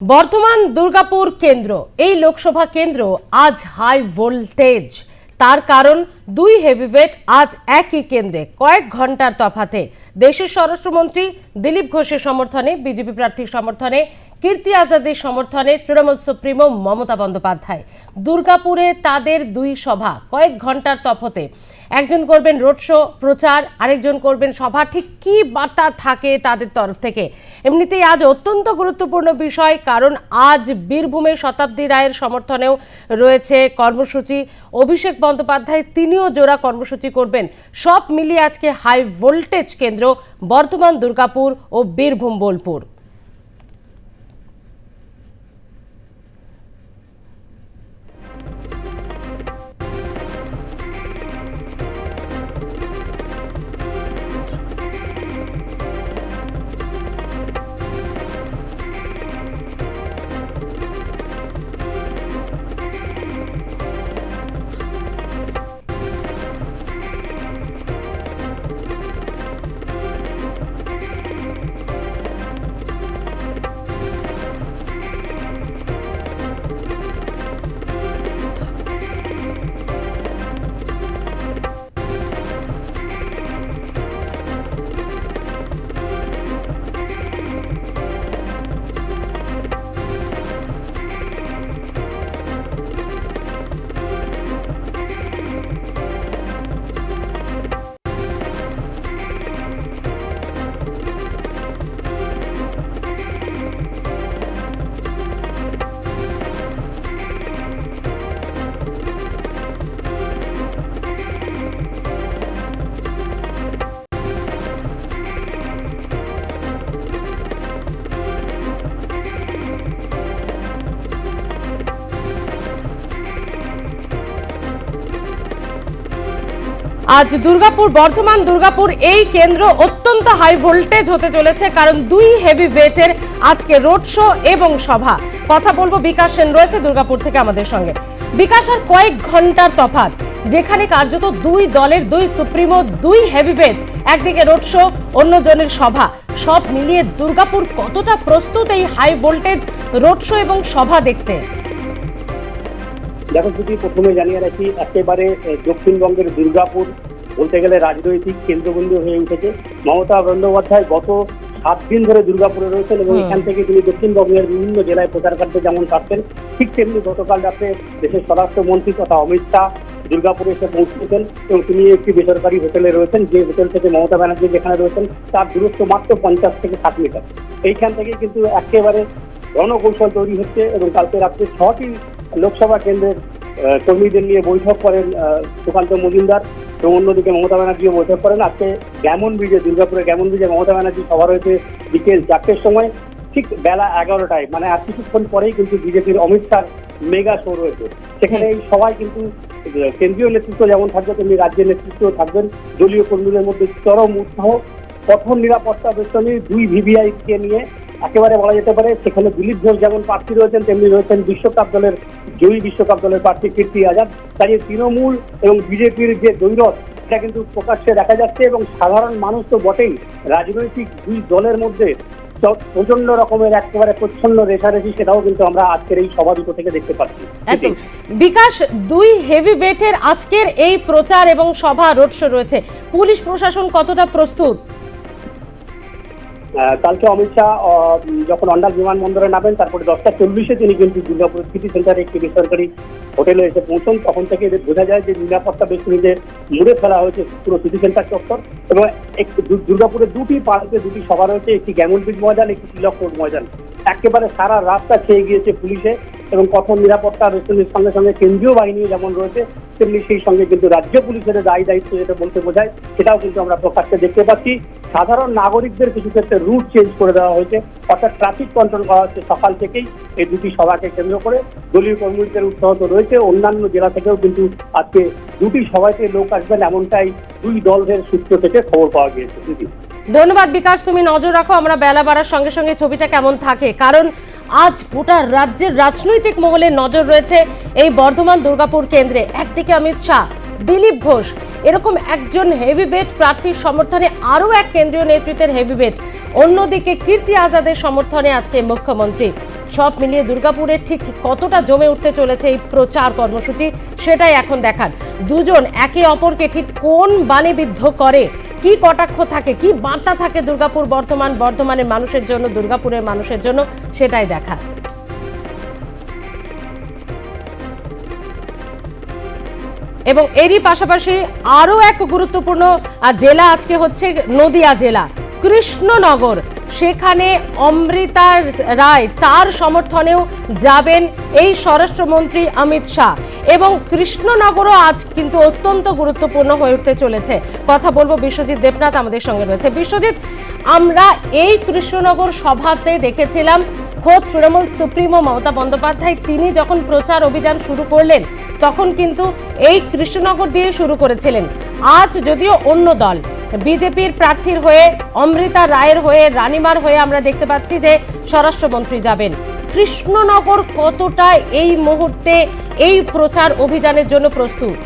বর্ধমান দুর্গাপুর কেন্দ্র, এই লোকসভা কেন্দ্র আজ হাই ভোল্টেজ তার কারণ, দুই হেভিওয়েট আজ একই কেন্দ্রে, কয়েক ঘণ্টার তফাতে। দেশের স্বরাষ্ট্রমন্ত্রী দিলীপ ঘোষের সমর্থনে, বিজেপি প্রার্থীর সমর্থনে, কীর্তি আজাদের সমর্থনে তৃণমূল সুপ্রিমো মমতা বন্দ্যোপাধ্যায়। দুর্গাপুরে তাদের দুই সভা, কয়েক ঘণ্টার তফতে। একজন করবেন রোড শো, প্রচার, আরেকজন করবেন সভা। ঠিক কী বার্তা থাকে তাদের তরফ থেকে? এমনিতেই আজ অত্যন্ত গুরুত্বপূর্ণ বিষয়, কারণ আজ বীরভূমের শতাব্দী রায়ের সমর্থনেও রয়েছে কর্মসূচি। অভিষেক বন্দ্যোপাধ্যায়, তিনিও জোড়া কর্মসূচি করবেন। সব মিলিয়ে আজকে হাই ভোল্টেজ কেন্দ্র, বর্ধমান, দুর্গাপুর ও বীরভূম, বোলপুর। আজ দুর্গাপুর, বর্ধমান দুর্গাপুর এই কেন্দ্র অত্যন্ত হাই ভোল্টেজ হতে চলেছে, কারণ দুই হেভি ওয়েটের আজকে রোড শো এবং সভা। কথা বলব বিকাশ সেন রয়েছে দুর্গাপুর থেকে আমাদের সঙ্গে। বিকাশ, আর কয়েক ঘণ্টার তফাৎ। যেখানে কার্যত দুই দলের, দুই সুপ্রিমো, দুই হেভি ওয়েট একদিকে রোড শো অন্যজনের সভা। সব মিলিয়ে দুর্গাপুর কতটা প্রস্তুত এই হাই ভোল্টেজ রোড শো এবং সভা দেখতে? দেখো যদি প্রথমে জানিয়ে রাখি একেবারে দক্ষিণবঙ্গের দুর্গাপুর বলতে গেলে রাজনৈতিক কেন্দ্রবিন্দু হয়ে উঠেছে মমতা বন্দ্যোপাধ্যায় গত সাত দিন ধরে দুর্গাপুরে রয়েছেন এবং। এখান থেকে তিনি দক্ষিণবঙ্গের বিভিন্ন জেলায় প্রচার কার্যে যেমন থাকতেন ঠিক তেমনি গতকাল রাতে দেশের স্বরাষ্ট্রমন্ত্রী তথা অমিত শাহ দুর্গাপুরে এসে পৌঁছেছেন এবং তিনি একটি বেসরকারি হোটেলে রয়েছেন যে হোটেল থেকে মমতা ব্যানার্জি যেখানে রয়েছেন তার দূরত্ব মাত্র পঞ্চাশ থেকে ষাট মিটার এইখান থেকে কিন্তু একেবারে রণকৌশল তৈরি হচ্ছে এবং কালকে রাত্রে ছটি লোকসভা কেন্দ্রের কর্মীদের নিয়ে বৈঠক করেন সুকান্ত মজুমদার এবং অন্যদিকে মমতা ব্যানার্জিও বৈঠক করেন। আজকে গ্যামন ব্রিজে দুর্গাপুরে গ্যামন ব্রিজে মমতা ব্যানার্জি সভা রয়েছে বিকেল চারটের সময় ঠিক বেলা এগারোটায়। মানে আর কিছুক্ষণ পরেই কিন্তু বিজেপির অমিত শাহ মেগা শো রয়েছে। সেখানে এই সবাই কিন্তু কেন্দ্রীয় নেতৃত্ব যেমন থাকবে তেমনি রাজ্যের নেতৃত্ব থাকবেন। দলীয় কর্মীদের মধ্যে চরম উৎসাহ কঠোর নিরাপত্তা বেষ্টনী দুই ভিভিআই কে নিয়ে একেবারে বলা যেতে পারে, সেখানে দিলীপ ঘোষ যেমন প্রার্থী রয়েছেন, তেমনি রয়েছেন বিশ্বকাপ দলের, জয়ী বিশ্বকাপ দলের প্রার্থী কীর্তি আজাদ। তাই তৃণমূল এবং বিজেপির যে দৈরথ এটা কিন্তু প্রকাশ্যে দেখা যাচ্ছে এবং সাধারণ মানুষ তো বটেই। রাজনৈতিক দুই দলের মধ্যে প্রচণ্ড রকমের একেবারে প্রচ্ছন্ন রেশারেশি সেটাও কিন্তু আমরা আজকের এই সভা দুটো থেকে দেখতে পাচ্ছি। একদম। বিকাশ, দুই হেভি ওয়েটের আজকের এই প্রচার এবং সভা রোড শো রয়েছে। পুলিশ প্রশাসন কতটা প্রস্তুত? কালকে অমিত শাহ যখন অন্ডাল বিমানবন্দরে নামেন, তারপরে দশটা চল্লিশে তিনি কিন্তু দুর্গাপুর সিটি সেন্টারে একটি বেসরকারি হোটেলে এসে পৌঁছন। তখন থেকে এদের বোঝা যায় যে নিরাপত্তা বেষ্টনীতে মুড়ে ফেলা হয়েছে পুরো সিটি সেন্টার চত্বর। এবং দুর্গাপুরের দুটি পার্কে দুটি সভা রয়েছে, একটি ব্রিজ ময়দান, একটি তিলক রোড ময়দান। একেবারে সারা রাস্তা খেয়ে গিয়েছে পুলিশে। এবং কঠোর নিরাপত্তা বেষ্টনীর সঙ্গে সঙ্গে কেন্দ্রীয় বাহিনী যেমন রয়েছে, তেমনি সেই সঙ্গে কিন্তু রাজ্য পুলিশের দায়ী দায়িত্ব যেটা বলতে বোঝায়, সেটাও কিন্তু আমরা প্রকাশ্যে দেখতে পাচ্ছি। সাধারণ নাগরিকদের কিছু ক্ষেত্রে রুট চেঞ্জ করে দেওয়া হয়েছে। অর্থাৎ ট্রাফিক কন্ট্রোল করা হচ্ছে সকাল থেকেই এই দুটি সভাকে কেন্দ্র করে। দলীয় কর্মীদের উৎসাহ তো রয়েছে। অন্যান্য জেলা থেকেও কিন্তু আজকে দুটি সভাতে লোক আসবেন, এমনটাই দুই দলের সূত্র থেকে খবর পাওয়া গিয়েছে। ধন্যবাদ বিকাশ, তুমি নজর রাখো, আমরা বেলা বাড়ার সঙ্গে সঙ্গে ছবিটা কেমন থাকে। কারণ আজ গোটা রাজ্যের রাজনৈতিক মহলে নজর রয়েছে এই বর্ধমান দুর্গাপুর কেন্দ্রে। একদিকে অমিত শাহ, দিলীপ ঘোষ, এরকম একজন হেভিবেট প্রার্থীর সমর্থনে আরও এক কেন্দ্রীয় নেতৃত্বের হেভিবেট অন্যদিকে কীর্তি আজাদের সমর্থনে আজকে মুখ্যমন্ত্রী। সব মিলিয়ে দুর্গাপুরে ঠিক কতটা জমে উঠতে চলেছে এই প্রচার কর্মসূচি সেটাই এখন দেখার। দুজন একে অপরকে ঠিক কোন বাণী বিদ্ধ করে, কি কটাক্ষ থাকে, কি বার্তা থাকে দুর্গাপুর বর্তমান, বর্ধমানের মানুষের জন্য, দুর্গাপুরের মানুষের জন্য, সেটাই দেখার। এবং এরই পাশাপাশি আরও এক গুরুত্বপূর্ণ জেলা আজকে হচ্ছে নদিয়া জেলা। কৃষ্ণনগর। সেখানে অমৃতা রায় তার সমর্থনেও যাবেন এই স্বরাষ্ট্রমন্ত্রী অমিত শাহ। এবং কৃষ্ণনগরও আজ কিন্তু অত্যন্ত গুরুত্বপূর্ণ হয়ে উঠতে চলেছে। কথা বলব বিশ্বজিৎ দেবনাথ, আমাদের সঙ্গে রয়েছে। বিশ্বজিৎ, আমরা এই কৃষ্ণনগর সভাতে দেখেছিলাম খোদ তৃণমূল সুপ্রিমো মমতা বন্দ্যোপাধ্যায়। তিনি যখন প্রচার অভিযান শুরু করলেন, তখন কিন্তু এই কৃষ্ণনগর দিয়ে শুরু করেছিলেন। আজ যদিও অন্য দল বিজেপির প্রার্থীর হয়ে, অমৃতা রায়ের হয়ে, রানিমার হয়ে আমরা দেখতে পাচ্ছি যে স্বরাষ্ট্রমন্ত্রী যাবেন। কৃষ্ণনগর কতটা এই মুহূর্তে এই প্রচার অভিযানের জন্য প্রস্তুত?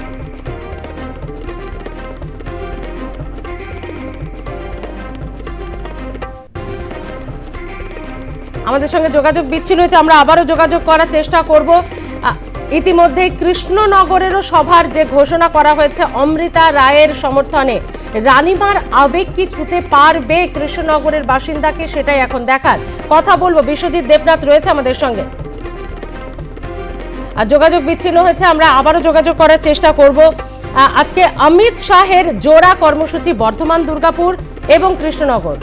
আমাদের সঙ্গে যোগাযোগ বিচ্ছিন্ন হয়েছে, আমরা আবারও যোগাযোগ করার চেষ্টা করব। আ, ইতিমধ্যেই কৃষ্ণনগরেরও সভার যে ঘোষণা করা হয়েছে অমৃতা রায়ের সমর্থনে। রানিমার আবেগ কি ছুতে পারবে কৃষ্ণনগরের বাসিন্দাকে সেটাই এখন দেখার। কথা বলব বিশ্বজিৎ দেবনাথ রয়েছে আমাদের সঙ্গে। আর যোগাযোগ বিচ্ছিন্ন হয়েছে আমরা আবারও যোগাযোগ করার চেষ্টা করব। আজকে অমিত শাহের জোড়া কর্মসূচি বর্ধমান দুর্গাপুর এবং কৃষ্ণনগর।